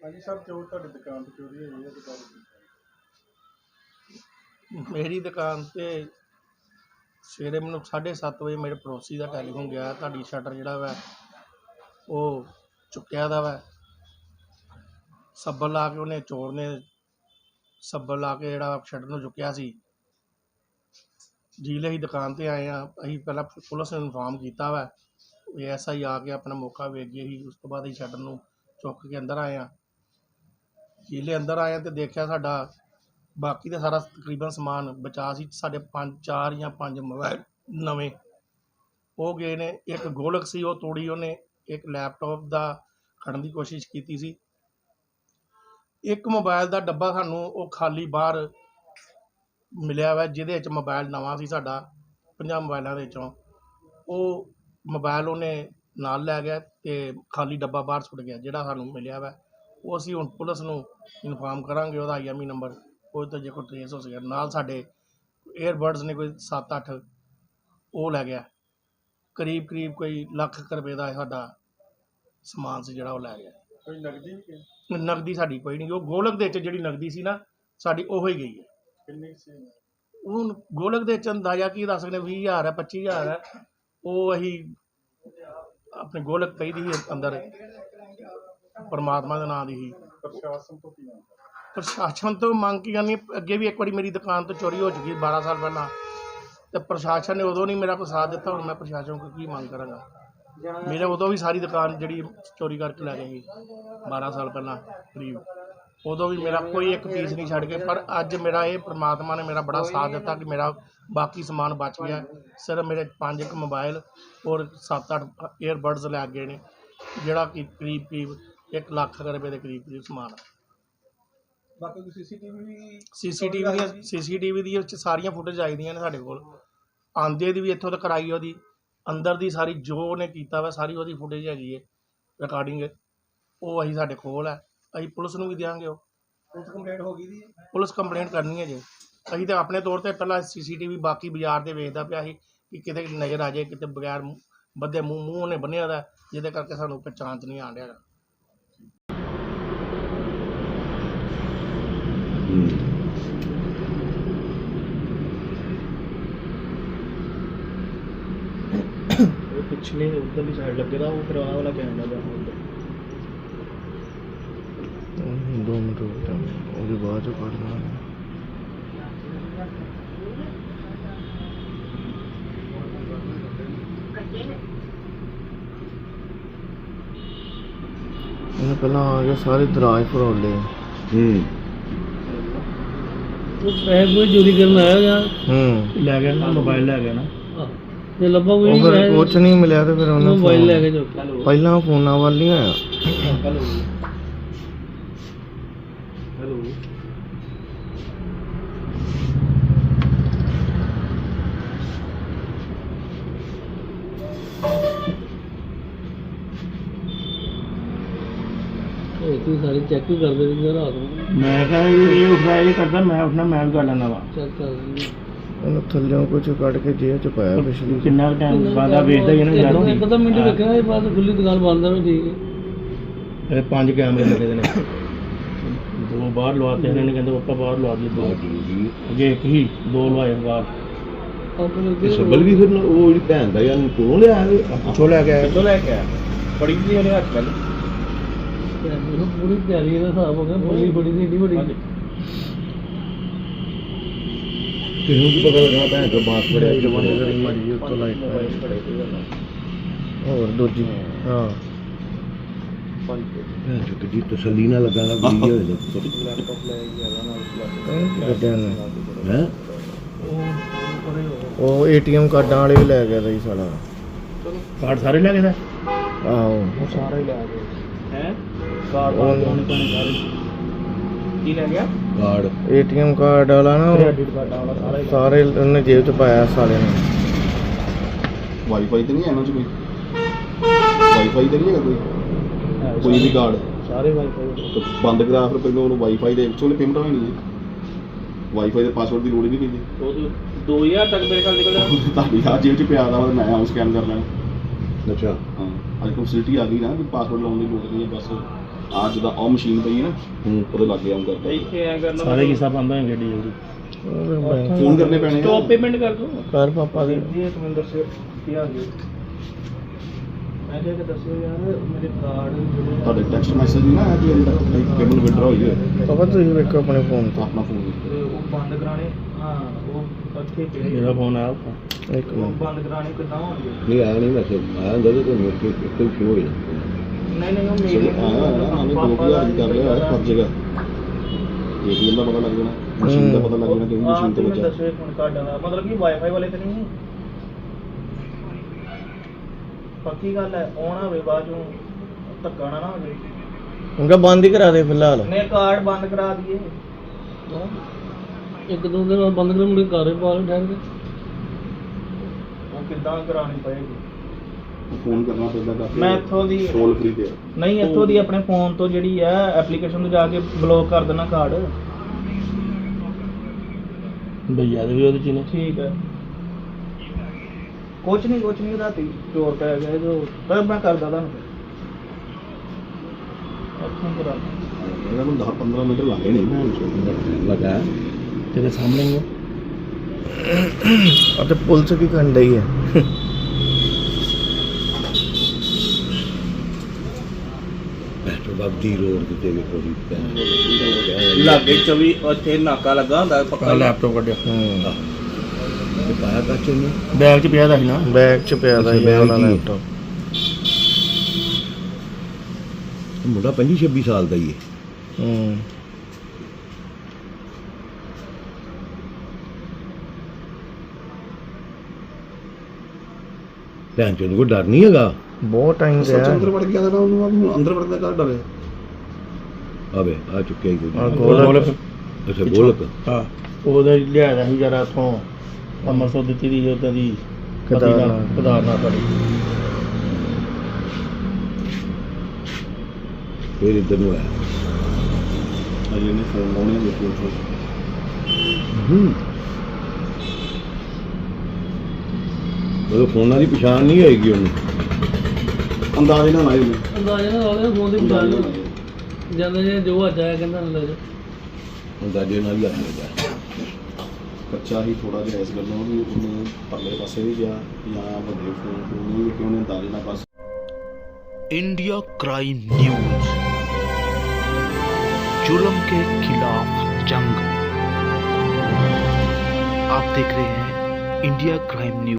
ਹਾਂਜੀ ਸਰ, ਜੋ ਤੁਹਾਡੀ ਦੁਕਾਨ ਤੇ ਚੋਰੀ ਹੋਈ ਹੈ ਦੁਕਾਨ ਮੇਰੀ ਦੁਕਾਨ ਤੇ ਸਵੇਰੇ ਮੈਨੂੰ 7:30 ਵਜੇ ਮੇਰੇ ਪੜੋਸੀ ਦਾ ਟੈਲੀਫੋਨ ਗਿਆ, ਤੁਹਾਡੀ ਸ਼ਟਰ ਜਿਹੜਾ ਵਾ, ਉਹ ਚੁੱਕਿਆ ਦਾ ਵਾ। ਸੱਬਲ ਲਾ ਕੇ ਉਹਨੇ ਚੋਰ ਨੇ, ਸੱਬਲ ਲਾ ਕੇ ਜਿਹੜਾ ਸ਼ਟਰ ਨੂੰ ਚੁੱਕਿਆ ਸੀ। ਜੀਲੇ ਹੀ ਦੁਕਾਨ ਤੇ ਆਏ ਆ ਅਸੀਂ ਪਹਿਲਾਂ ਪੁਲਿਸ ਨੂੰ ਇਨਫਾਰਮ ਕੀਤਾ ਵਾ। ਐਸਆਈ ਆ ਕੇ ਆਪਣਾ ਮੌਕਾ ਵੇਖ ਗਏ ਸੀ ਉਸ ਤੋਂ ਬਾਅਦ ਅਸੀਂ ਸ਼ਟਰ ਨੂੰ ਚੁੱਕ ਕੇ ਅੰਦਰ ਆਏ ਆ ਜੀਲੇ ਅੰਦਰ ਆਏ ਆ ਤੇ ਦੇਖਿਆ ਸਾਡਾ ਬਾਕੀ ਦਾ ਸਾਰਾ ਤਕਰੀਬਨ ਸਮਾਨ ਬਚਾ ਸੀ, ਸਾਡੇ ਪੰਜ, ਚਾਰ ਜਾਂ ਪੰਜ ਮੋਬਾਈਲ ਨਵੇਂ। ਉਹ ਗਏ ਨੇ, ਇੱਕ ਗੋਲਕ ਸੀ, ਉਹ ਤੋੜੀ, ਉਹਨੇ ਇੱਕ ਲੈਪਟਾਪ ਦਾ ਖੜਨ ਦੀ ਕੋਸ਼ਿਸ਼ ਕੀਤੀ ਸੀ। ਇੱਕ ਮੋਬਾਈਲ ਦਾ ਡੱਬਾ ਸਾਨੂੰ ਉਹ ਖਾਲੀ ਬਾਹਰ ਮਿਲਿਆ ਵਾ, ਜਿਹਦੇ ਵਿੱਚ ਮੋਬਾਈਲ ਨਵਾਂ ਸੀ ਸਾਡਾ 50 ਮੋਬਾਈਲਾਂ ਦੇ ਵਿੱਚੋਂ। ਉਹ ਮੋਬਾਈਲ ਉਹਨੇ ਨਾਲ ਲੈ ਗਿਆ ਤੇ ਖਾਲੀ ਡੱਬਾ ਬਾਹਰ ਸੁੱਟ ਗਿਆ, ਜਿਹੜਾ ਸਾਨੂੰ ਮਿਲਿਆ ਵਾ। ਉਹ ਅਸੀਂ ਹੁਣ ਪੁਲਿਸ ਨੂੰ ਇਨਫਾਰਮ ਕਰਾਂਗੇ ਉਹਦਾ ਆਈਐਮਈ ਨੰਬਰ ਉਹ ਤੋਂ ਜੇ ਕੋਈ ਟ੍ਰੇਸ ਹੋ ਸਕਿਆ। ਨਾਲ ਸਾਡੇ 에ਅਰਬਡਸ ਨੇ ਕੋਈ 7-8 ਉਹ ਲੈ ਗਿਆ। ਕਰੀਬ ਕਰੀਬ ਕੋਈ ਲੱਖ ਰੁਪਏ ਦਾ ਸਾਡਾ ਸਮਾਨ ਸੀ ਜਿਹੜਾ ਉਹ ਲੈ ਗਿਆ। ਕੋਈ ਨਗਦੀ ਵੀ ਕਿ- ਨਗਦੀ ਸਾਡੀ ਕੋਈ ਨਹੀਂ। ਉਹ ਗੋਲਕ ਦੇ ਵਿੱਚ ਜਿਹੜੀ ਨਗਦੀ ਸੀ ਨਾ ਸਾਡੀ ਉਹ ਹੀ ਗਈ ਹੈ। ਕਿੰਨੀ ਕੁ ਸੀ? ਉਹ ਗੋਲਕ ਦੇ ਵਿੱਚ ਅੰਦਾਜ਼ਾ ਕੀ ਦੱਸ ਸਕਦੇ? 20000 ਹੈ 25000 ਹੈ। ਉਹ ਅਸੀਂ ਆਪਣੇ ਗੋਲਕ ਪਈ ਦੀ ਸੀ ਅੰਦਰ। ਪਰਮਾਤਮਾ ਦੇ ਨਾਮ ਦੀ ਸੀ ਪ੍ਰਸ਼ਾਸਨ ਤੋਂ ਕੀ ਮੰਗ ਪ੍ਰਸ਼ਾਸਨ ਤੋਂ ਮੰਗ ਕੀ ਕਰਨੀ? ਅੱਗੇ ਵੀ ਇੱਕ ਵਾਰੀ ਮੇਰੀ ਦੁਕਾਨ ਤੋਂ ਚੋਰੀ ਹੋ ਚੁੱਕੀ 12 ਸਾਲ ਪਹਿਲਾਂ। ਤੇ ਪ੍ਰਸ਼ਾਸਨ ਨੇ ਉਦੋਂ ਨਹੀਂ ਮੇਰਾ ਕੋਈ ਸਾਥ ਦਿੱਤਾ ਹੁਣ ਮੈਂ ਪ੍ਰਸ਼ਾਸਨ ਕੋਲ ਕੀ ਮੰਗ ਕਰਾਂਗਾ? ਮੇਰੇ ਉਦੋਂ ਵੀ ਸਾਰੀ ਦੁਕਾਨ ਜਿਹੜੀ ਚੋਰੀ ਕਰਕੇ ਲੈ ਗਏ ਸੀ 12 ਸਾਲ ਪਹਿਲਾਂ ਕਰੀਬ। ਉਦੋਂ ਵੀ ਮੇਰਾ ਕੋਈ ਇੱਕ ਪੀਸ ਨਹੀਂ ਛੱਡ ਕੇ ਪਰ ਅੱਜ ਮੇਰਾ ਇਹ ਪ੍ਰਮਾਤਮਾ ਨੇ ਮੇਰਾ ਬੜਾ ਸਾਥ ਦਿੱਤਾ ਕਿ ਮੇਰਾ ਬਾਕੀ ਸਮਾਨ ਬਚ ਗਿਆ। ਸਿਰਫ ਮੇਰੇ ਪੰਜ ਇੱਕ ਮੋਬਾਈਲ ਔਰ 7-8 에ਅਰਬਡਸ ਲੈ ਗਏ ਨੇ। ਜਿਹੜਾ ਕਿ ਕਰੀਬ ਕਰੀਬ 1 ਲੱਖ ਰੁਪਏ ਦੇ ਕਰੀਬ ਕਰੀਬ ਸਮਾਨ ਹੈ। ਬਾਕੀ ਕੋਈ ਸੀਸੀਟੀਵੀ ਵੀ ਸੀਸੀਟੀਵੀ ਦੀਆਂ ਸੀਸੀਟੀਵੀ ਦੀਆਂ ਵਿੱਚ ਸਾਰੀਆਂ ਫੁਟੇਜ ਆਈਆਂ ਨੇ ਸਾਡੇ ਕੋਲ। ਆਂਦੇ ਦੀ ਵੀ ਇੱਥੋਂ ਤੱਕ ਆਈ ਉਹਦੀ। ਅੰਦਰ ਦੀ ਸਾਰੀ ਜੋ ਉਹਨੇ ਕੀਤਾ ਵਾ ਸਾਰੀ ਉਹਦੀ ਫੁਟੇਜ ਹੈਗੀ ਹੈ ਰਿਕਾਰਡਿੰਗ ਉਹ ਅਸੀਂ ਸਾਡੇ ਕੋਲ ਹੈ ਅਸੀਂ ਪੁਲਿਸ ਨੂੰ ਵੀ ਦਿਆਂਗੇ ਉਹ। ਪੁਲਿਸ ਕੰਪਲੇਂਟ ਹੋ ਗਈ ਦੀ? ਪੁਲਿਸ ਕੰਪਲੇਂਟ ਕਰਨੀ ਹੈ ਜੀ। ਅਸੀਂ ਤਾਂ ਆਪਣੇ ਤੌਰ ਤੇ ਪਹਿਲਾਂ ਸੀਸੀਟੀਵੀ ਬਾਕੀ ਬਾਜ਼ਾਰ ਦੇ ਵੇਖਦਾ ਪਿਆ ਸੀ ਕਿ ਕਿਤੇ ਨਜ਼ਰ ਆ ਜਾਏ ਕਿਤੇ ਬਗੈਰ ਬੱਧੇ ਮੂੰਹ ਮੂੰਹ ਉਹਨੇ ਬੰਨਿਆ ਦਾ ਜਿਹਦੇ ਕਰਕੇ ਸਾਨੂੰ ਪਛਾਣ 'ਚ ਨਹੀਂ ਆਣ ਰਿਹਾ ਉਹ ਪਿਛਲੇ ਉਧਰਲੀ ਸਾਈਡ ਲੱਗੇਦਾ ਉਹ ਫਿਰ ਆਹ ਵਾਲਾ ਕੈਮਰਾ ਦਾ ਉਧਰ ਦੋ ਮਿੰਟ ਰੁਕ ਜਾ ਉਹਦੇ ਬਾਅਦ ਚੋਂ ਕੱਢਣਾ ਇਹਨੇ ਪਹਿਲਾਂ ਆ ਗਿਆ ਸਾਰੇ ਦਰਾਜ ਫਰੋਲੇ। ਹੂੰ। ਉਹ ਪੈਸੇ ਕੋਈ ਚੋਰੀ ਕਰਨ ਆਇਆ ਜਾਂ ਹੂੰ। ਲੈ ਗਿਆ ਨਾ। ਮੋਬਾਈਲ ਲੈ ਗਿਆ ਨਾ। ਜੇ ਲੱਭਾ ਕੋਈ ਉਹ ਫਿਰ ਕੁਛ ਨਹੀਂ ਮਿਲਿਆ ਤੇ ਫਿਰ ਉਹਨੇ ਮੋਬਾਈਲ ਲੈ ਕੇ ਚੁੱਕ ਪਹਿਲਾਂ ਫੋਨਾਂ ਵੱਲ ਨਹੀਂ ਆਇਆ। ਹੈਲੋ। ਹੈਲੋ। ਇਹ ਤੂੰ ਸਾਰੇ ਚੈੱਕ ਹੀ ਕਰਦੇ ਰਹਿੰਦੇ ਰਾਤ ਨੂੰ। ਮੈਂ ਕਿਹਾ ਇਹ ਇਹ ਉੱਠਦਾ ਇਹ ਕਰਦਾ ਮੈਂ ਉੱਠਣਾ ਮੈਂ ਵੀ ਕਰ ਲੈਣਾ ਵਾ ਚੈੱਕ ਕਰ ਲੈਂਦੇ ਉਹਨੂੰ ਥੱਲਿਓਂ ਕੁਝ ਕੱਢ ਕੇ ਜੇਬ ਚ ਪਾਇਆ ਪਿਛਲੀ। ਕਿੰਨਾ ਟਾਈਮ ਬਾਅਦ ਆ ਵੇਚਦਾ ਹੀ ਨਾ ਇੱਕ- ਇੱਕ ਮਿੰਟ ਰੱਖਿਆ ਇਹ ਬਾਅਦ ਖੁੱਲੀ ਦੁਕਾਨ ਬੰਦ ਆ ਠੀਕ ਹੈ। ਇਹ ਪੰਜ ਕੈਮਰੇ ਲੱਗੇ ਦੇ ਨੇ। ਦੋ ਬਾਹਰ ਲਵਾਤੇ ਇਹਨਾਂ ਨੇ ਕਹਿੰਦੇ ਪਾਪਾ ਬਾਹਰ ਲਵਾ ਦਿਓ ਦੋ। ਅੱਗੇ ਇੱਕ ਹੀ ਦੋ ਲਵਾਏ ਬਾਹਰ। ਆਪਣੇ ਅੱਗੇ ਸੱਬਲ ਵੀ ਫਿਰ ਉਹ ਜਿਹੜੀ ਭੈਣ ਦਾ ਯਾਰ ਕੋਲੋਂ ਲਿਆ ਇਹ? ਪਿੱਛੋਂ ਲੈ ਕੇ ਆਏ ਕਿੱਥੋਂ ਲੈ ਕੇ ਆਇਆ? ਬੜੀ ਜੀ ਉਹਨੇ ਹੱਥ ਵੱਲ ਮੈਨੂੰ ਪੂਰੀ ਤਿਆਰੀ ਦਾ ਹਿਸਾਬ ਹੋ ਗਿਆ ਬੜੀ ਬੜੀ ਦੀ ਏਡੀ ਵੱਡੀ ਕਿਸੇ ਨੂੰ ਕੀ ਪਤਾ ਲੱਗਣਾ ਭੈਣ ਤੋਂ ਬਾਤ ਪੜਿਆ ਜਵਾਨੀ ਜਿਹੜੀ ਮਰੀ ਉੱਤੋਂ ਲਾਈਟ ਹੋਰ ਦੂਜੀ ਹਾਂ। ਭੈਣ ਚੋ ਕਿੱਡੀ ਤਸੱਲੀ ਨਾਲ ਲੱਗਾ ਦਾ ਵੀਡੀਓ ਹੈ ਗੱਡਿਆਂ ਨੇ ਹੈ? ਉਹ ਏਟੀਐਮ ਕਾਰਡਾਂ ਵਾਲੇ ਵੀ ਲੈ ਗਿਆ ਸੀ ਸਾਲਾ। ਕਾਰਡ ਸਾਰੇ ਲੈ ਗਏ ਦਾ ਆਹੋ। ਸਾਰਾ ਹੀ ਲੈ ਗਏ। ਹੈ? ਕਾਰਡ ਉਹ- ਪਾਉਣੇ ਪੈਣੇ ਸਾਰੇ ਕੀ ਲੈ ਗਿਆ? ਕਾਰਡ ਏਟੀਐਮ ਕਾਰਡ ਵਾਲਾ ਨਾ ਉਹ। ਕ੍ਰੈਡਿਟ ਕਾਰਡ ਵਾਲਾ ਸਾਰਾ ਹੀ। ਸਾਰੇ ਉਹਨੇ ਜੇਬ ਚ ਪਾਇਆ ਸਾਲੇ ਨੇ। ਵਾਈਫਾਈ ਤੇ ਨਹੀਂ ਹੈ ਇਹਨਾਂ ਚ ਕੋਈ? ਵਾਈਫਾਈ ਤੇ ਨਹੀਂ ਹੈਗਾ ਕੋਈ? ਕੋਈ ਵੀ ਕਾਰਡ ਸਾਰੇ ਵਾਈਫਾਈ ਤੇ ਬੰਦ ਕਰਾ ਫਿਰ ਪਹਿਲਾਂ ਉਹਨੂੰ ਵਾਈਫਾਈ ਦੇ ਵਿੱਚ ਪੇਮੈਂਟ ਹੋਣੀ ਹੈ ਵਾਈਫਾਈ ਦੇ ਪਾਸਵਰਡ ਦੀ ਲੋੜ ਹੀ ਨਹੀਂ ਪੈਂਦੀ। ਉਹ 2000 ਤੱਕ ਮੇਰੇ ਖਿਆਲ ਨਿਕਲਦਾ ਤੁਹਾਡੀ ਆ ਜੇਬ ਚ ਪਿਆ ਦਾ ਵਾ ਮੈਂ ਆਉਂ ਸਕੈਨ ਕਰ ਲੈਣਾ ਅੱਛਾ। ਹਾਂ। ਅੱਜ ਫੈਸਿਲਿਟੀ ਆ ਗਈ ਨਾ ਕਿ ਪਾਸਵਰਡ ਲਾਉਣ ਦੀ ਲੋੜ ਨਹੀਂ ਹੈ ਬਸ ਆ ਜਿਹਦਾ ਉਹ ਮਸ਼ੀਨ ਪਈ ਹੈ ਨਾ ਉਹਦੇ ਲੱਗੇ ਆਉਂ ਕਰਕੇ ਇੱਥੇ ਐ ਕਰਨਾ ਸਾਰੇ ਕਿਸਾ ਬੰਦ ਹੋਏ ਗੱਡੀ ਜਲਦੀ ਉਹ ਵੀ ਬੈਂਕ ਫੋਨ ਕਰਨੇ ਪੈਣੇ ਆ। ਪੇਮੈਂਟ ਕਰ ਦੋ। ਕਰ ਪਾਪਾ ਦੇ। ਜੀ ਕਮਿੰਦਰ ਸੇ ਕੀ ਆ ਗਿਆ? ਮੈਂ ਜੇ ਕਿ ਦੱਸਿਓ ਯਾਰ ਮੇਰੇ ਕਾਰਡ ਜਿਹੜੇ ਤੁਹਾਡੇ ਟੈਕਸਟ ਮੈਸੇਜ ਨਹੀਂ ਨਾ ਆਇਆ ਕਿ ਅਜੇ ਤੱਕ ਪੇਮੈਂਟ ਵਿਡਰਾ ਹੋਈ ਹੈ ਪਾਪਾ ਤੁਸੀਂ ਵੇਖੋ ਆਪਣੇ ਫੋਨ ਤਾਂ। ਆਪਣਾ ਫੋਨ ਤੇ ਉਹ ਬੰਦ ਕਰਾਣੇ ਹਾਂ ਉਹ ਇੱਥੇ ਪਏ ਇਹਦਾ ਫੋਨ ਆਇਆ ਤੇ ਇੱਕ ਉਹ ਮਿੰਟ। ਬੰਦ ਕਰਾਣੇ ਕਿੱਦਾਂ ਹੋਣਗੇ? ਨਹੀਂ ਆਇਆ ਨਹੀਂ ਮੈਸੇਜ ਆਇਆ ਹੁੰਦਾ ਤੇ ਮੇਰੇ ਕੋਲ ਇੱਕ ਸ਼ੁਰੂ ਹੋ ਜਾਣਾ ਨਹੀਂ ਨਹੀਂ ਉਹ ਮੇਰੇ ਆਇਆ ਨਾਲੇ ਦੋ ਦੀ ਕਰ ਲਿਆ ਹਰ ਜਗ੍ਹਾ। ਏਟੀਐਮ ਦਾ ਪਤਾ ਲੱਗ ਜਾਣਾ ਮਸ਼ੀਨ ਦਾ ਪਤਾ ਲੱਗ ਜਾਣਾ ਕਿਹੜੀ ਮਸ਼ੀਨ ਤੋਂ ਬਚਾ ਦੱਸੋ ਇੱਕ ਮਿੰਟ ਤੁਹਾਡਾ ਦਾ ਮਤਲਬ ਕਿ ਵਾਈਫਾਈ ਵਾਲੇ ਤੇ ਨਹੀਂ? ਪੱਕੀ ਗੱਲ ਹੈ ਆਉਣਾ ਹੋਵੇ ਚੋਂ ਧੱਕਾ ਨਾ ਨਾ ਹੋਵੇ। ਉਨਕਾ ਬੰਦ ਹੀ ਕਰਾ ਦੇ ਫਿਲਹਾਲ। ਨੇ ਕਾਰਡ ਬੰਦ ਕਰਾ ਦਈਏ। ਇੱਕ ਦੋ ਦਿਨ ਬਾਅਦ ਬੰਦ ਕਰ ਮੁੜੇ ਘਰੇ ਪਾ ਲੈ ਠਹਿਰ ਕੇ। ਉਹ ਕਿੱਦਾਂ ਕਰਾਣੀ ਪਏਗੀ? ਫੋਨ ਕਰਨਾ ਪੈਂਦਾ ਕਾਫੀ। ਮੈਂ ਇੱਥੋਂ ਦੀ ਟੋਲ ਫ੍ਰੀ ਤੇ ਆ। ਨਹੀਂ ਇੱਥੋਂ ਦੀ ਆਪਣੇ ਫੋਨ ਤੋਂ ਜਿਹੜੀ ਹੈ ਐਪਲੀਕੇਸ਼ਨ ਤੋਂ ਜਾ ਕੇ ਬਲੌਕ ਕਰ ਦੇਣਾ ਕਾਰਡ। ਭਈਆ ਦੇ ਵੀ ਉਹਦੇ ਚ ਹੀ ਨੇ। ਠੀਕ ਹੈ। ਕੁਛ ਨਹੀਂ ਕੁਛ ਨਹੀਂ ਰਾਤੀ ਚੋਰ ਪੈ ਗਿਆ ਜੋ ਪਰ ਮੈਂ ਕਰਦਾ ਤੁਹਾਨੂੰ ਅੱਛਾ ਕਰਾ ਇਹਨਾਂ ਨੂੰ 10 15 ਮਿੰਟ ਲੱਗੇ ਨਹੀਂ ਮੈਂ ਲਗਾ ਤੇਰੇ ਸਾਹਮਣੇ ਹੀ ਹੈ। ਅਤੇ ਪੁਲਿਸ ਕੀ ਕਰਨ ਡਈ ਹੈ। ਬੱਦੀ ਰੋਡ ਤੇ ਤੇ ਕੋਈ ਪੈਸੇ ਲਾਗੇ 24 ਉੱਥੇ ਨਾਕਾ ਲੱਗਾ ਹੁੰਦਾ ਪੱਕਾ ਲੈਪਟਾਪ ਕੱਢਿਆ। ਹੂੰ। ਤੇ ਪਾਇਆ ਕਾਚੇ ਨੇ ਬੈਗ 'ਚ ਪਿਆ ਦਾ ਸੀ ਨਾ। ਬੈਗ ਚ ਪਿਆ ਦਾ ਅੱਛਾ, ਇਹ ਬੈਗ ਚ ਹੀ। ਲੈਪਟਾਪ ਮੁੰਡਾ 25 26 ਸਾਲ ਦਾ ਹੀ ਹੈ। ਹੂੰ। ਭੈਣ ਚੋਦ ਕੋਈ ਡਰ ਨਹੀਂ ਹੈਗਾ? ਬਹੁਤ ਟਾਈਮ ਸੱਚ ਅੰਦਰ ਰਿਹਾ ਵੜ ਗਿਆ ਤਾਂ ਉਹਨੂੰ ਆਪ ਨੂੰ ਅੰਦਰ ਵੜਦਾ ਕਰ ਡਰੇ ਆਵੇ ਆ ਚੁੱਕਿਆ ਹੀ ਕੋਈ। ਗੋਲਕ। ਅੱਛਾ ਗੋਲਕ। ਹਾਂ ਉਹਦੇ ਲਿਆਇਆ ਸੀ ਜਰਾ ਉਥੋਂ ਅੰਮ੍ਰਿਤਸਰ ਦਿੱਤੀ ਦੀ ਉਦਾਂ ਦੀ ਕੇਦਾਰਨਾਥ। ਕਦਾਰਨਾਥ ਵਾਲੀ ਫਿਰ ਇੱਧਰ ਨੂੰ ਆਇਆ। ਅਜੇ ਨੇ ਫੋਨ ਲਾਉਣੇ ਦੇਖੋ ਹੂੰ। ਉਹ ਫੋਨਾਂ ਦੀ ਪਛਾਣ ਨਹੀਂ ਹੋਏਗੀ ਉਹਨੂੰ। ਅੰਦਾਜ਼ੇ ਨਾਲ ਆਏ ਨੇ ਅੰਦਾਜ਼ਾ ਨਾ ਲਾਉਂਦੇ ਫੋਨ ਦੀ ਅੰਦਾਜ਼ੇ ਪਛਾਣ ਨਾਲ। ਜਾਂਦੇ ਜੇ ਜੋ ਅੱਜ ਆਇਆ ਕਹਿੰਦਾ ਲੈ ਜਾ ਅੰਦਾਜ਼ੇ ਨਾਲ ਹੀ ਆ ਜਾਂਦਾ ਬੱਚਾ ਹੀ ਥੋੜਾ ਜਿਹਾ ਇਸ ਗੱਲੋਂ ਵੀ ਉਹਨੇ ਪਰਲੇ ਪਾਸੇ ਵੀ ਗਿਆ ਜਾਂ ਵੱਡੇ ਫੋਨ ਫੋਨ ਵੀ ਕਿ ਉਹਨੇ ਅੰਦਾਜ਼ੇ ਨਾਲ ਬਸ इंडिया क्राइम न्यूज जुल्म के खिलाफ जंग आप देख रहे हैं इंडिया क्राइम न्यूज